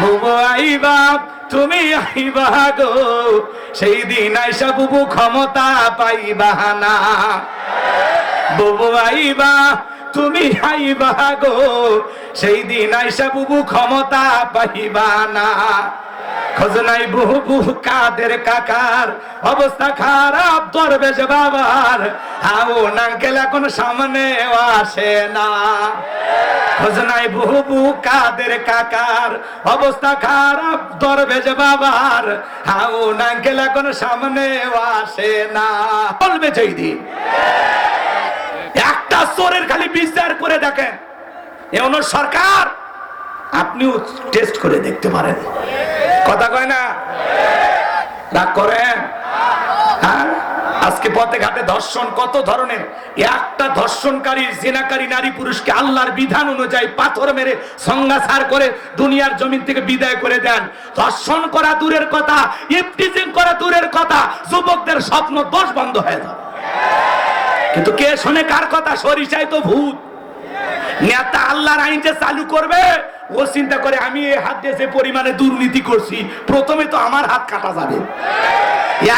বুবু আইবা তুমি আইবা গো। সেই দিন আইসা বুবু ক্ষমতা পাইবা না। বুবু আইবা তুমি আইবা গো। সেই দিন আইসা বুবু ক্ষমতা পাইবা না। খোঁজ নাই বহু বহু কাদের কাকার অবস্থা খারাপ দরবেশ বাবার। হাও নাঙ্কেল এখন সামনে আসে না। খোঁজ নাই বহু বহু কাদের কাকার অবস্থা খারাপ দরবেশ বাবার। হাও নাঙ্কেল এখন সামনে আসে না। বলবে দিন একটা চোরের খালি বিচার করে দেখেন। এমন সরকার, আপনিও টেস্ট করে দেখতে পারেন। কথা কয় না? রাগ করেন হ্যাঁ? আজকে পথে ঘাটে ধর্ষণ কত ধরনের? একটা ধর্ষণকারী জেনাকারী নারী পুরুষকে আল্লাহর বিধান অনুযায়ী পাথর মেরে সংজ্ঞাসার করে দুনিয়ার জমিন থেকে বিদায় করে দেন। ধর্ষণ করা দূরের কথা ইফটিজিং করা দূরের কথা, যুবকদের স্বপ্ন দোষ বন্ধ হয়ে যাবে। কিন্তু কে শোনে কার কথা? সরিষায় তো ভূত। নেতা আল্লাহর আইন যে চালু করবে, ও চিন্তা করে আমি এই হাত দিয়ে পরিমাণে দুর্নীতি করছি, প্রথমে তো আমার হাত কাটা যাবে।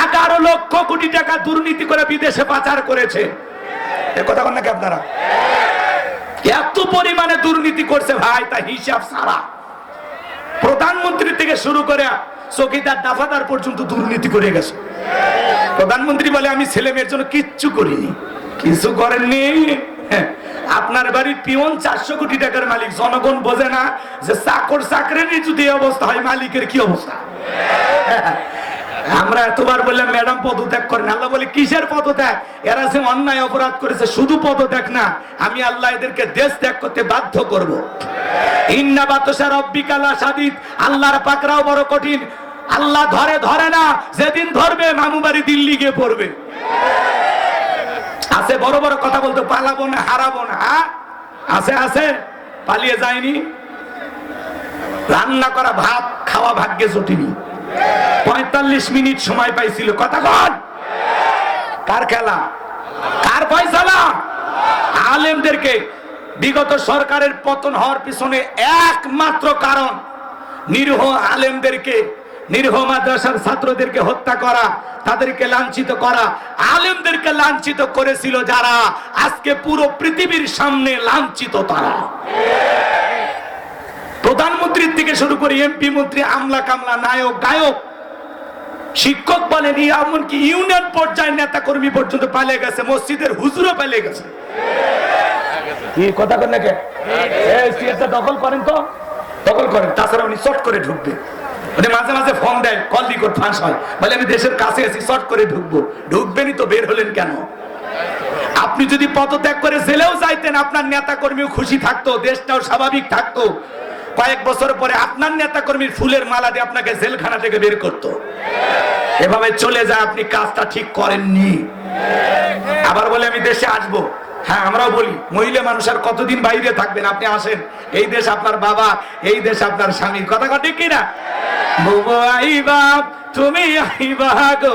এগারো লক্ষ কোটি টাকা দুর্নীতি করে বিদেশে পাচার করেছে। এ কথা বল নাকি আপনারা? এত পরিমাণে দুর্নীতি করছে ভাই, তা হিসাব সারা। প্রধানমন্ত্রী থেকে শুরু করে চকিদার দাফাদার পর্যন্ত দুর্নীতি করে গেছে। প্রধানমন্ত্রী বলে, আমি ছেলে মেয়ের জন্য কিচ্ছু করিনি, কিছু করেননি। আপনার বাড়ির পিয়ন চারশো কোটি টাকার মালিক, জনগণ বোঝে না যে চাকর চাকরেরই যদি অবস্থা হয়, মালিকের কি অবস্থা? আমরা এতবার বললাম, ম্যাডাম, পদত্যাগ করেন। আল্লাহ বলে, কিসের পদত্যাগ? এরা যে অন্যায় অপরাধ করেছে, শুধু পদত্যাগ না, আমি আল্লাহ এদেরকে দেশ ত্যাগ করতে বাধ্য করব। ইন্না বাতসা রব্বিকালা সাদিদ আল্লাহর পাকরাও বড় কঠিন। আল্লাহ ধরে ধরে না, যেদিন ধরবে, মামু বাড়ি দিল্লি গিয়ে পড়বে। আছে বড় বড় কথা বলতে পালাবো না, হারাবো না হ্যাঁ? আছে আছে। পালিয়ে যায়নি। রান্না করা ভাত, খাওয়া ভাগ্যে জটিনি। পঁয়তাল্লিশ মিনিট সময় পাইছিল। কথা কন কার খেলা? কার ফয়সালা আলেমদেরকে। বিগত সরকারের পতন হওয়ার পিছনে একমাত্র কারণ নিরীহ আলেমদেরকে নিরীহ মাদ্রাসার ছাত্রদেরকে হত্যা করা, তাদেরকে লাঞ্ছিত করা, আলেমদেরকে লাঞ্ছিত করেছিল যারা, আজকে পুরো পৃথিবীর সামনে লাঞ্ছিত তারা। প্রধানমন্ত্রীর থেকে শুরু করে এমপি মন্ত্রী, আমলা কামলা, নায়ক, গায়ক, শিক্ষক বলেন এমনকি ইউনিয়ন পর্যায়ের নেতা কর্মী পর্যন্ত পালিয়ে গেছে, মসজিদের হুজুরও পালিয়ে গেছে। কি কথা কন নাকি? দখল করেন তো? দখল করেন, তাছাড়া উনি শর্ট করে ঢুকবে উনি মাঝে মাঝে ফোন দেয় কল রিকর্ড ফাঁস হয়। বলে, আমি দেশের কাছে আছি শর্ট করে ঢুকবো। ঢুকবেনই তো, বের হলেন কেন? আপনি যদি পদত্যাগ করে জেলেও যাইতেন, আপনার নেতা কর্মীও খুশি থাকতো, দেশটাও স্বাভাবিক থাকতো। কয়েক বছর পরে আপনার নেতা কর্মীর ফুলের মালা দিয়ে আপনাকে জেলখানা থেকে বের করতো। এভাবে চলে যায়, আপনি কাজটা ঠিক করেননি। আবার বলে, আমি দেশে আসব। হ্যাঁ আমরাও বলি, মহিলা মানুষ আর কতদিন বাইরে থাকবেন? আপনি আসেন, এই দেশ আপনার বাবা, এই দেশ আপনার স্বামীর কথা কথা ঠিক কিনা? বুবু আইবা, তুমি আইবা গো।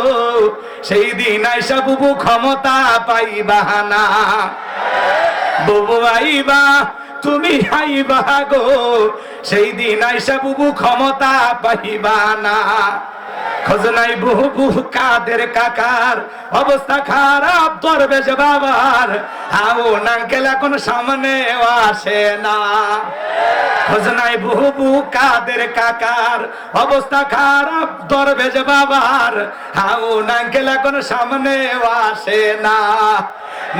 সেই দিন আইসা বুবু ক্ষমতা পাইবা না। বুবু আইবা, তুমি আইবা গো। সেই দিন আইসা বুবু ক্ষমতা পাইবা না। খোঁজ নাই বহু বহু কাদের কাকার অবস্থা খারাপ দরবেশ বাবার। হাও নাঙ্কেল এখন সামনে আসে না। খোঁজ নাই বহু বহু কাদের কাকার অবস্থা খারাপ বাবার। এখন সামনে আসে না।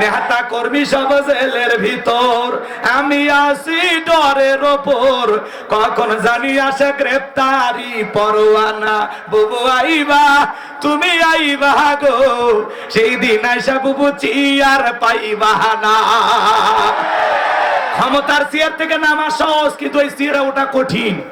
নেহাতা কর্মী সব জেলের ভিতর। আমি আসি ডরের ওপর। কখন জানি আসে গ্রেপ্তারি পরোয়ানা। বুবু আইবা, তুমি আইবা গো। সেই দিন আইসা বুবু চিয়ার পাইবা না ক্ষমতার চেয়ার থেকে নামা সহজ, কিন্তু ওই চেয়ারে ওটা কঠিন।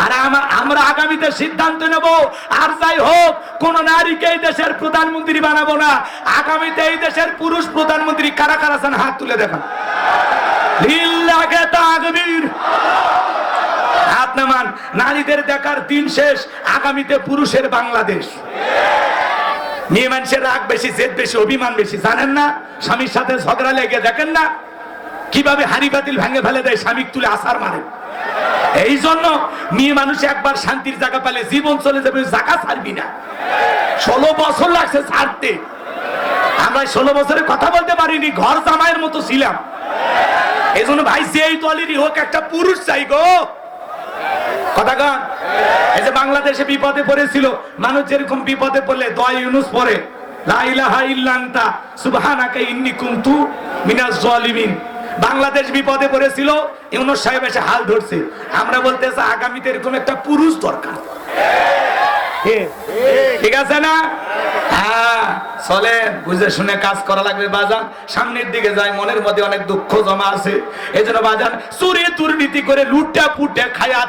আর আমা- আমরা আগামীতে সিদ্ধান্ত নেব, আর যাই হোক, কোন নারীকে এই দেশের প্রধানমন্ত্রী বানাবো না। আগামীতে এই দেশের পুরুষ প্রধানমন্ত্রী কারা কারা আছেন হাত তুলে দেখান। লিল্লাহে তাকবীর হাত নামান। নারীদের দেখার দিন শেষ, আগামীতে পুরুষের বাংলাদেশ। মেয়ে মানুষের রাগ বেশি, জেদ বেশি, অভিমান বেশি, জানেন না? স্বামীর সাথে ঝগড়া লেগে দেখেন না? কীভাবে হাড়ি বাতিল ভেঙে ফেলে দেয় স্বামী তুলে আসার মারে? এই জন্য মেয়ে মানুষ একবার শান্তির জায়গা পেলে জীবন চলে যাবে জায়গা ছাড়বি না। ষোলো বছর লাগছে ছাড়তে। আমরা ষোলো বছরে কথা বলতে পারিনি, ঘর জামাইয়ের মতো ছিলাম। এই জন্য ভাই, যেই দলেরই হোক, একটা পুরুষ চাই গো। কথা গান এই যে বাংলাদেশে বিপদে পড়েছিল, মানুষ যেরকম বিপদে পড়লে দয় ইউনুস পড়ে, লা ইলাহা ইল্লা আনতা সুবহানাকা ইন্নী কুনতু মিনাজ জালিমিন বাংলাদেশ বিপদে পড়েছিল, ইউনুস সাহেব এসে হাল ধরছে। আমরা বলতেছি, আগামীতে এরকম একটা পুরুষ দরকার। ঠিক আছে না? হ্যাঁ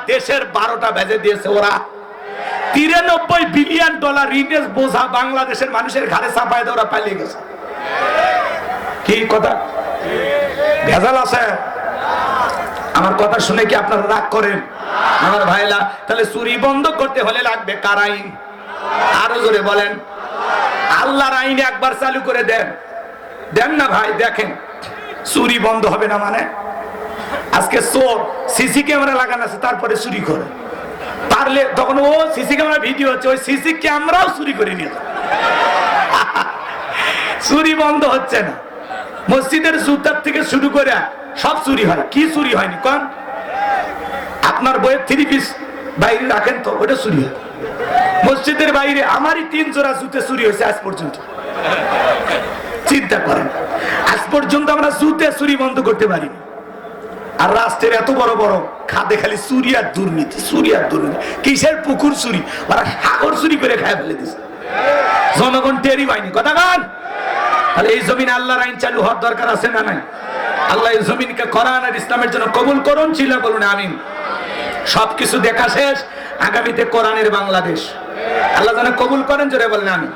দেশের বারোটা দিয়েছে ওরা। তিরানব্বই বিলিয়ন ডলার বোঝা বাংলাদেশের মানুষের ঘাড়ে চাপায় দিয়ে ওরা পালিয়ে গেছে। কি কথা? ভেজাল আছে? আমার কথা শুনে কি আপনারা রাগ করেন? আমার ভাইলা, তাহলে চুরি বন্ধ করতে হলে লাগবে কার আইন? আরও জোরে বলেন। আল্লাহর আইন একবার চালু করে দেন। দেন না ভাই, দেখেন। চুরি বন্ধ হবে না মানে? আজকে চোর সিসি ক্যামেরা লাগানো আছে, তারপরে চুরি করে। পারলে তখন ও সিসি ক্যামেরা ভিডিও হচ্ছে, ওই সিসি ক্যামেরাও চুরি করে নিয়ে চুরি বন্ধ হচ্ছে না। মসজিদের জুতার থেকে শুরু করে সব চুরি হয়। কি চুরি হয়নি? কন? আপনার বইয়ের থ্রি পিস বাইরে রাখেন তো, ওটা চুরি হয়। মসজিদের বাইরে আমারই তিন জোড়া জুতে চুরি হয়েছে আজ পর্যন্ত। চিন্তা করেন, আজ পর্যন্ত আমরা জুতে চুরি বন্ধ করতে পারি আর রাস্তার এত বড় বড় খাদে খালি চুরি আর দুর্নীতি, চুরি আর দুর্নীতি। কিসের পুকুর চুরি? ওরা সাগর চুরি করে খায় ফেলে দিছে। জনগণ টেরি পায়নি। কথা গান তাহলে এই জমিন আল্লাহর আইন চালু হওয়ার দরকার আছে না নাই? আল্লাহ এই জমিনকে কোরআন আর ইসলামের জন্য কবুল করুন, ছিল বলুন, আমিন। সবকিছু দেখা শেষ, আগামীতে কোরআনের বাংলাদেশ। আল্লাহ যেন কবুল করেন, জোরে বলেন আমি